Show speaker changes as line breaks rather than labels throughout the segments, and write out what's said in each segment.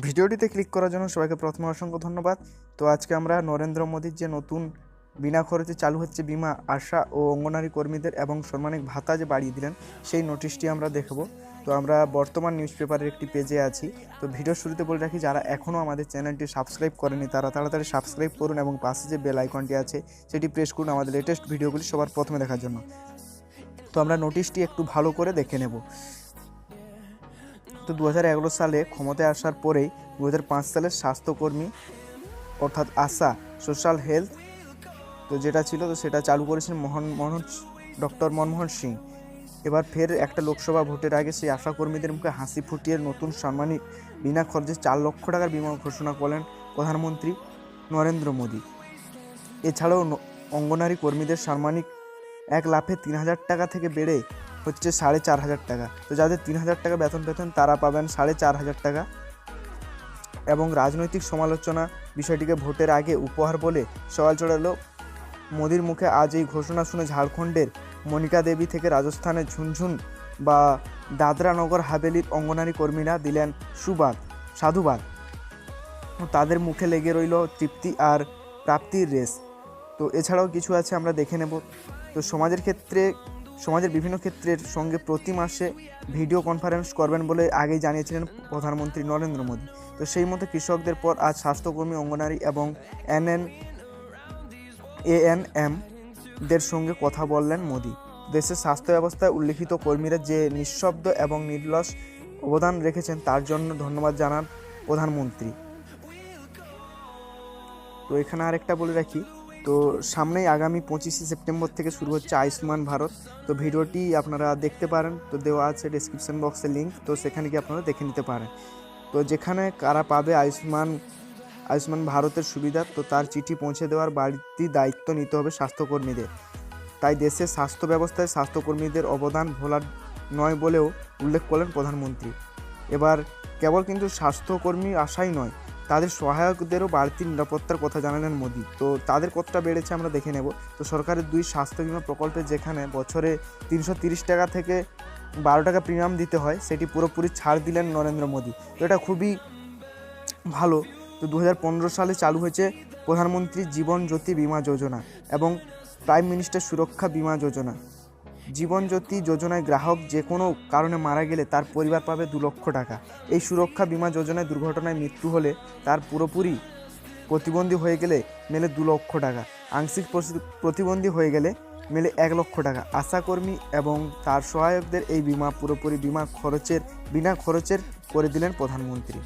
ভিডিওটিতে ক্লিক করার জন্য সবাইকে প্রথমে অসংখ্য ধন্যবাদ। তো আজকে আমরা নরেন্দ্র মোদীর যে নতুন বিনা খরচে চালু হচ্ছে বিমা, আশা ও অঙ্গনারী কর্মীদের এবং সম্মানিক ভাতা যে বাড়িয়ে দিলেন, সেই নোটিশটি আমরা দেখব। তো আমরা বর্তমান নিউজ পেপারের একটি পেজে আছি। তো ভিডিও শুরুতে বলে রাখি, যারা এখনও আমাদের চ্যানেলটি সাবস্ক্রাইব করেনি তারা তাড়াতাড়ি সাবস্ক্রাইব করুন এবং পাশে যে বেল আইকনটি আছে, সেটি প্রেস করুন আমাদের লেটেস্ট ভিডিওগুলি সবার প্রথমে দেখার জন্য। তো আমরা নোটিশটি একটু ভালো করে দেখে নেব। তো দু হাজার এগারো সালে ক্ষমতায় আসার পরেই দু সালে স্বাস্থ্যকর্মী অর্থাৎ আশা সোশ্যাল হেলথ তো যেটা ছিল তো সেটা চালু করেছেন মোহন মোহন ডক্টর মনমোহন সিং। এবার ফের একটা লোকসভা ভোটের আগে সেই আশাকর্মীদের মুখে হাসি ফুটিয়ে নতুন সম্মানিক বিনা খরচে চার লক্ষ টাকার বিমা ঘোষণা করলেন প্রধানমন্ত্রী নরেন্দ্র মোদী। এছাড়াও অঙ্গনারী কর্মীদের সাম্মানিক এক লাফে তিন হাজার টাকা থেকে বেড়ে হচ্ছে সাড়ে চার হাজার টাকা। তো যাদের তিন হাজার টাকা বেতন পেতেন, তারা পাবেন সাড়ে চার হাজার টাকা। এবং রাজনৈতিক সমালোচনা বিষয়টিকে ভোটের আগে উপহার বলে সওয়াল চড়ালো। মোদির মুখে আজ এই ঘোষণা শুনে ঝাড়খণ্ডের মনিকা দেবী থেকে রাজস্থানের ঝুনঝুন বা দাদরা নগর হাভেলির অঙ্গনারী কর্মীরা দিলেন সুবাদ, সাধুবাদ। তাদের মুখে লেগে রইল তৃপ্তি আর প্রাপ্তির রেস তো এছাড়াও কিছু আছে আমরা দেখে নেব। তো সমাজের ক্ষেত্রে সমাজের বিভিন্ন ক্ষেত্রের সঙ্গে প্রতি মাসে ভিডিও কনফারেন্স করবেন বলে আগেই জানিয়েছিলেন প্রধানমন্ত্রী নরেন্দ্র মোদী। তো সেই মতো কৃষকদের পর আজ স্বাস্থ্যকর্মী, অঙ্গনারী এবং এনএন, এএনএম দের সঙ্গে কথা বললেন মোদী। দেশের স্বাস্থ্য ব্যবস্থায় উল্লিখিত কর্মীরা যে নিঃশব্দ এবং নির্লস অবদান রেখেছেন তার জন্য ধন্যবাদ জানান প্রধানমন্ত্রী। তো এখানে আরেকটা বলে রাখি তো সামনেই আগামী পঁচিশে সেপ্টেম্বর থেকে শুরু হচ্ছে আয়ুষ্মান ভারত। তো ভিডিওটি আপনারা দেখতে পারেন, তো দেওয়া আছে ডিসক্রিপশন বক্সে লিঙ্ক তো সেখানে গিয়ে আপনারা দেখে নিতে পারেন। তো যেখানে কারা পাবে আয়ুষ্মান আয়ুষ্মান ভারতের সুবিধা, তো তার চিঠি পৌঁছে দেওয়ার বাড়তি দায়িত্ব নিতে হবে স্বাস্থ্যকর্মীদের। তাই দেশের স্বাস্থ্য ব্যবস্থায় স্বাস্থ্যকর্মীদের অবদান ভোলার নয় বলেও উল্লেখ করলেন প্রধানমন্ত্রী। এবার কেবল কিন্তু স্বাস্থ্যকর্মী আশাই নয় তাদের সহায়কদেরও বাড়তি নিরাপত্তার কথা জানালেন মোদী। তো তাদের কতটা বেড়েছে আমরা দেখে নেব। তো সরকারের দুই স্বাস্থ্য বিমা প্রকল্পে যেখানে বছরে তিনশো টাকা থেকে বারো টাকা প্রিমিয়াম দিতে হয়, সেটি পুরোপুরি ছাড় দিলেন নরেন্দ্র মোদী। তো এটা খুবই ভালো। তো দু হাজার পনেরো সালে চালু হয়েছে প্রধানমন্ত্রী জীবন জ্যোতি বিমা যোজনা এবং প্রাইম মিনিস্টার সুরক্ষা বিমা যোজনা। জীবন জ্যোতি যোজনায় গ্রাহক যে কোনো কারণে মারা গেলে তার পরিবার পাবে দু লক্ষ টাকা। এই সুরক্ষা বিমা যোজনায় দুর্ঘটনায় মৃত্যু হলে তার পুরোপুরি প্রতিবন্ধী হয়ে গেলে মেলে দু লক্ষ টাকা। আংশিক প্রতিবন্ধী হয়ে গেলে মেলে এক লক্ষ টাকা। আশাকর্মী এবং তার সহায়কদের এই বিমা পুরোপুরি বিমা খরচের বিনা খরচের করে দিলেন প্রধানমন্ত্রী।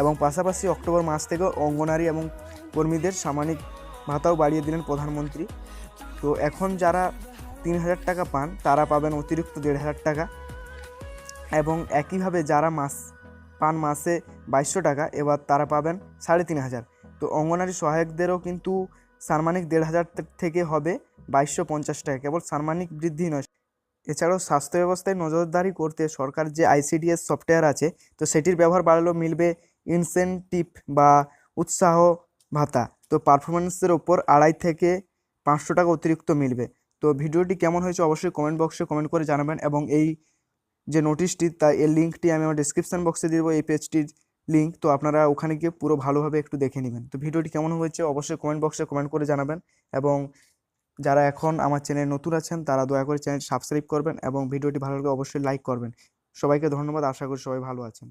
এবং পাশাপাশি অক্টোবর মাস থেকে অঙ্গনারী এবং কর্মীদের সামাজিক ভাতাও বাড়িয়ে দিলেন প্রধানমন্ত্রী। তো এখন যারা তিন হাজার টাকা পান, তারা পাবেন অতিরিক্ত দেড় হাজার টাকা। এবং একইভাবে যারা মাস, পান মাসে বাইশশো টাকা, এবার তারা পাবেন সাড়ে তিন হাজার তো অঙ্গনারী সহায়কদেরও কিন্তু সাম্মানিক দেড় হাজার থেকে হবে বাইশশো পঞ্চাশ টাকা, কেবল সাম্মানিক বৃদ্ধি নয়। এছাড়াও স্বাস্থ্য ব্যবস্থায় নজরদারি করতে সরকার যে আইসিডিএস সফটওয়্যার আছে, তো সেটির ব্যবহার বাড়ালেও মিলবে ইনসেনটিভ বা উৎসাহ ভাতা। তো পারফরমেন্সের ওপর আড়াই থেকে পাঁচশো টাকা অতিরিক্ত মিলবে। তো ভিডিওটি কেমন হয়েছে অবশ্যই কমেন্ট বক্সে কমেন্ট করে জানাবেন এবং এই যে নোটিশটি তা এর লিঙ্কটি আমি আমার ডিসক্রিপশন বক্সে দিয়ে দেবো, এই পেজটির লিঙ্ক তো আপনারা ওখানে গিয়ে পুরো ভালোভাবে একটু দেখে নেবেন। তো ভিডিওটি কেমন হয়েছে অবশ্যই কমেন্ট বক্সে কমেন্ট করে জানাবেন এবং যারা এখন আমার চ্যানেল নতুন আছেন, তারা দয়া করে চ্যানেল সাবস্ক্রাইব করবেন এবং ভিডিওটি ভালো লাগলে অবশ্যই লাইক করবেন। সবাইকে ধন্যবাদ, আশা করি সবাই ভালো আছেন।